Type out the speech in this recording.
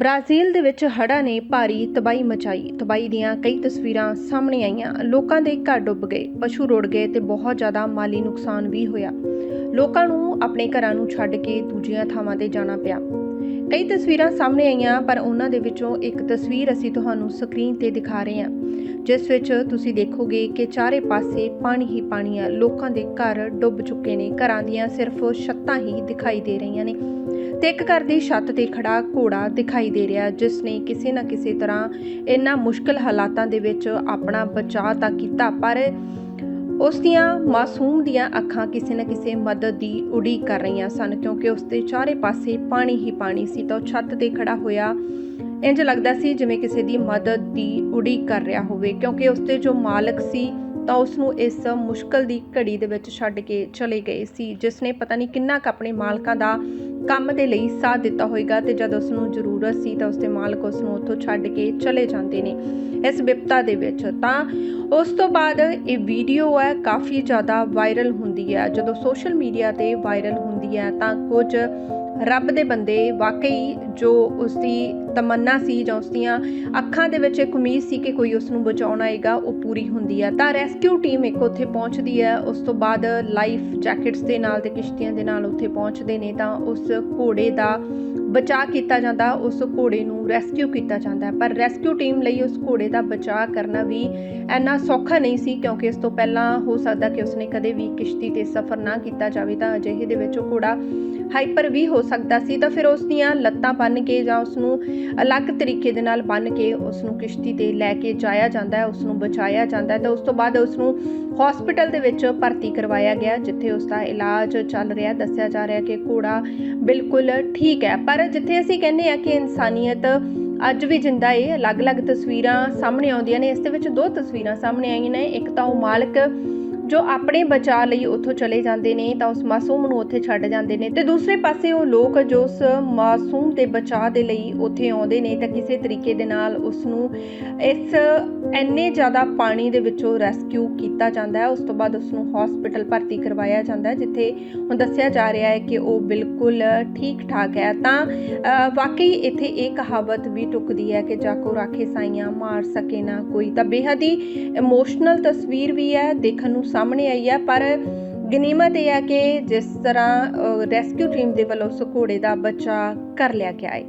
Brazil ਦੇ ਵਿੱਚ ਹੜ੍ਹਾਂ ਨੇ ਭਾਰੀ ਤਬਾਹੀ ਮਚਾਈ। ਤਬਾਹੀ ਦੀਆਂ ਕਈ ਤਸਵੀਰਾਂ ਸਾਹਮਣੇ ਆਈਆਂ। ਲੋਕਾਂ ਦੇ ਘਰ ਡੁੱਬ ਗਏ, ਪਸ਼ੂ ਰੁੜ ਗਏ ਤੇ ਬਹੁਤ ਜ਼ਿਆਦਾ ਮਾਲੀ ਨੁਕਸਾਨ ਵੀ ਹੋਇਆ। ਲੋਕਾਂ ਨੂੰ ਆਪਣੇ ਘਰਾਂ ਨੂੰ ਛੱਡ ਕੇ ਦੂਜੀਆਂ ਥਾਵਾਂ ਤੇ ਜਾਣਾ ਪਿਆ। ਕਈ ਤਸਵੀਰਾਂ ਸਾਹਮਣੇ ਆਈਆਂ, ਪਰ ਉਹਨਾਂ ਦੇ ਵਿੱਚੋਂ ਇੱਕ ਤਸਵੀਰ ਅਸੀਂ ਤੁਹਾਨੂੰ ਸਕਰੀਨ ਤੇ ਦਿਖਾ ਰਹੇ ਹਾਂ, ਜਿਸ ਵਿੱਚ ਤੁਸੀਂ ਦੇਖੋਗੇ ਕਿ ਚਾਰੇ ਪਾਸੇ ਪਾਣੀ ਹੀ ਪਾਣੀ ਹੈ ਲੋਕਾਂ ਦੇ ਘਰ ਡੁੱਬ ਚੁੱਕੇ ਨੇ। ਘਰਾਂ ਦੀਆਂ ਸਿਰਫ ਛੱਤਾਂ ਹੀ ਦਿਖਾਈ ਦੇ ਰਹੀਆਂ ਨੇ। ਤੇ ਇੱਕ ਘਰ ਦੀ ਛੱਤ ਤੇ ਖੜਾ ਘੋੜਾ ਦਿਖਾਈ ਦੇ ਰਿਹਾ, ਜਿਸ ਨੇ ਕਿਸੇ ਨਾ ਕਿਸੇ ਤਰ੍ਹਾਂ ਇਹਨਾਂ ਮੁਸ਼ਕਲ ਹਾਲਾਤਾਂ ਦੇ ਵਿੱਚ ਆਪਣਾ ਬਚਾਅ ਤਾਂ ਕੀਤਾ, ਪਰ ਉਸ ਦੀਆਂ ਮਾਸੂਮ ਦੀਆਂ ਅੱਖਾਂ ਕਿਸੇ ਨਾ ਕਿਸੇ ਮਦਦ ਦੀ ਉਡੀਕ ਕਰ ਰਹੀਆਂ ਸਨ, ਕਿਉਂਕਿ ਉਸ ਦੇ ਚਾਰੇ ਪਾਸੇ ਪਾਣੀ ਹੀ ਪਾਣੀ ਸੀ, ਤਾਂ ਉਹ ਛੱਤ ਤੇ ਖੜਾ ਹੋਇਆ ਇੰਜ ਲੱਗਦਾ ਸੀ ਜਿਵੇਂ ਕਿਸੇ ਦੀ ਮਦਦ ਦੀ ਉਡੀਕ ਕਰ ਰਿਹਾ ਹੋਵੇ, ਕਿਉਂਕਿ ਉਸ ਦੇ ਜੋ ਮਾਲਕ ਸੀ, ਤਾਂ ਉਸ ਨੂੰ ਇਸ ਮੁਸ਼ਕਲ ਦੀ ਘੜੀ ਦੇ ਵਿੱਚ ਛੱਡ ਕੇ ਚਲੇ ਗਏ ਸੀ, ਜਿਸ ਨੇ ਪਤਾ ਨਹੀਂ ਕਿੰਨਾ ਕੁ ਆਪਣੇ ਮਾਲਕਾਂ ਦਾ ਕੰਮ ਦੇ ਲਈ ਸਾਥ ਦਿੱਤਾ ਹੋਵੇਗਾ ਤੇ ਜਦ ਉਸ ਨੂੰ ਜ਼ਰੂਰਤ ਸੀ ਤਾਂ ਉਸ ਦੇ ਮਾਲਕ ਉਸ ਨੂੰ ਉੱਥੋਂ ਛੱਡ ਕੇ ਚਲੇ ਜਾਂਦੇ ਨੇ ਇਸ ਵਿਪਤਾ ਦੇ ਵਿੱਚ। ਤਾਂ ਉਸ ਤੋਂ ਬਾਅਦ ਇਹ ਵੀਡੀਓ ਹੈ, ਕਾਫੀ ਜ਼ਿਆਦਾ ਵਾਇਰਲ ਹੁੰਦੀ ਹੈ। ਜਦੋਂ ਸੋਸ਼ਲ ਮੀਡੀਆ ਤੇ ਵਾਇਰਲ ਹੁੰਦੀ ਹੈ ਤਾਂ ਕੁਝ ਰੱਬ ਦੇ ਬੰਦੇ ਵਾਕਈ ਜੋ ਉਸ ਦੀ ਤਮੰਨਾ ਸੀ ਜਾਂ ਉਸ ਦੀਆਂ ਅੱਖਾਂ ਦੇ ਵਿੱਚ ਇੱਕ ਉਮੀਦ ਸੀ ਕਿ ਕੋਈ ਉਸ ਨੂੰ ਬਚਾਉਣ ਆਏਗਾ, ਉਹ ਪੂਰੀ ਹੁੰਦੀ ਹੈ। ਤਾਂ ਰੈਸਕਿਊ ਟੀਮ ਇੱਕ ਉੱਥੇ ਪਹੁੰਚਦੀ ਹੈ। ਉਸ ਤੋਂ ਬਾਅਦ ਲਾਈਫ ਜੈਕਟਸ ਦੇ ਨਾਲ ਤੇ ਕਿਸ਼ਤੀਆਂ ਦੇ ਨਾਲ ਉੱਥੇ ਪਹੁੰਚਦੇ ਨੇ ਤਾਂ ਉਸ ਘੋੜੇ ਦਾ ਬਚਾਅ ਕੀਤਾ ਜਾਂਦਾ, ਉਸ ਘੋੜੇ ਨੂੰ ਰੈਸਕਿਊ ਕੀਤਾ ਜਾਂਦਾ ਪਰ ਰੈਸਕਿਊ ਟੀਮ ਲਈ ਉਸ ਘੋੜੇ ਦਾ ਬਚਾਅ ਕਰਨਾ ਵੀ ਇੰਨਾ ਸੌਖਾ ਨਹੀਂ ਸੀ ਕਿਉਂਕਿ ਇਸ ਤੋਂ ਪਹਿਲਾਂ ਹੋ ਸਕਦਾ ਕਿ ਉਸਨੇ ਕਦੇ ਵੀ ਕਿਸ਼ਤੀ ਤੇ ਸਫ਼ਰ ਨਾ ਕੀਤਾ ਜਾਵੇ ਤਾਂ ਅਜਿਹੇ ਦੇ ਵਿੱਚ ਉਹ ਘੋੜਾ ਹਾਈਪਰ ਵੀ ਹੋ ਸਕਦਾ ਸੀ। ਤਾਂ ਫਿਰ ਉਸ ਦੀਆਂ ਲੱਤਾਂ ਬੰਨ ਕੇ ਜਾਂ ਉਸ ਨੂੰ ਅਲੱਗ ਤਰੀਕੇ ਦੇ ਨਾਲ ਬੰਨ ਕੇ ਉਸ ਨੂੰ ਕਿਸ਼ਤੀ ਤੇ ਲੈ ਕੇ ਜਾਇਆ ਜਾਂਦਾ ਹੈ ਉਸ ਨੂੰ ਬਚਾਇਆ ਜਾਂਦਾ ਹੈ ਤਾਂ ਉਸ ਤੋਂ ਬਾਅਦ ਉਸ ਨੂੰ ਹਸਪੀਟਲ ਦੇ ਵਿੱਚ ਭਰਤੀ ਕਰਵਾਇਆ ਗਿਆ, ਜਿੱਥੇ ਉਸ ਦਾ ਇਲਾਜ ਚੱਲ ਰਿਹਾ, ਦੱਸਿਆ ਜਾ ਰਿਹਾ ਕਿ ਘੋੜਾ ਬਿਲਕੁਲ ਠੀਕ ਹੈ। ਪਰ ਜਿੱਥੇ ਅਸੀਂ ਕਹਿੰਦੇ ਆ ਕਿ ਇਨਸਾਨੀਅਤ ਅੱਜ ਵੀ ਜਿੰਦਾ ਏ, ਅਲੱਗ-ਅਲੱਗ ਤਸਵੀਰਾਂ ਸਾਹਮਣੇ ਆਉਂਦੀਆਂ ਨੇ, ਇਸ ਦੇ ਵਿੱਚ ਦੋ ਤਸਵੀਰਾਂ ਸਾਹਮਣੇ ਆਈਆਂ ਨੇ, ਇੱਕ ਤਾਂ ਉਹ ਮਾਲਕ ਜੋ ਆਪਣੇ ਬਚਾਅ ਲਈ ਉੱਥੋਂ ਚਲੇ ਜਾਂਦੇ ਨੇ ਤਾਂ ਉਸ ਮਾਸੂਮ ਨੂੰ ਉੱਥੇ ਛੱਡ ਜਾਂਦੇ ਨੇ। ਤੇ ਦੂਸਰੇ ਪਾਸੇ ਉਹ ਲੋਕ ਜੋ ਉਸ ਮਾਸੂਮ ਦੇ ਬਚਾਅ ਦੇ ਲਈ ਉੱਥੇ ਆਉਂਦੇ ਨੇ ਤਾਂ ਕਿਸੇ ਤਰੀਕੇ ਦੇ ਨਾਲ ਉਸ ਨੂੰ ਇਸ ਇੰਨੇ ਜ਼ਿਆਦਾ ਪਾਣੀ ਦੇ ਵਿੱਚੋਂ ਰੈਸਕਿਊ ਕੀਤਾ ਜਾਂਦਾ ਹੈ। ਉਸ ਤੋਂ ਬਾਅਦ ਉਸ ਨੂੰ ਹਸਪੀਟਲ ਭਰਤੀ ਕਰਵਾਇਆ ਜਾਂਦਾ ਹੈ, ਜਿੱਥੇ ਹੁਣ ਦੱਸਿਆ ਜਾ ਰਿਹਾ ਹੈ ਕਿ ਉਹ ਬਿਲਕੁਲ ਠੀਕ ਠਾਕ ਹੈ। ਤਾਂ ਵਾਕਈ ਇੱਥੇ ਇਹ ਕਹਾਵਤ ਵੀ ਟੁਕਦੀ ਹੈ ਕਿ ਜਾਕੋ ਰਾਖੇ ਸਾਈਆਂ ਮਾਰ ਸਕੇ ਨਾ ਕੋਈ। ਤਾਂ ਬੇਹੱਦ ਹੀ ਇਮੋਸ਼ਨਲ ਤਸਵੀਰ ਵੀ ਹੈ, ਦੇਖਣ ਨੂੰ ਸਾਹਮਣੇ ਆਈ ਹੈ ਪਰ ਗਨੀਮਤ ਇਹ ਹੈ ਕਿ ਜਿਸ ਤਰ੍ਹਾਂ ਰੈਸਕਿਊ ਟੀਮ ਦੇ ਵੱਲੋਂ ਉਸ ਘੋੜੇ ਦਾ ਬੱਚਾ ਕਰ ਲਿਆ ਗਿਆ ਹੈ।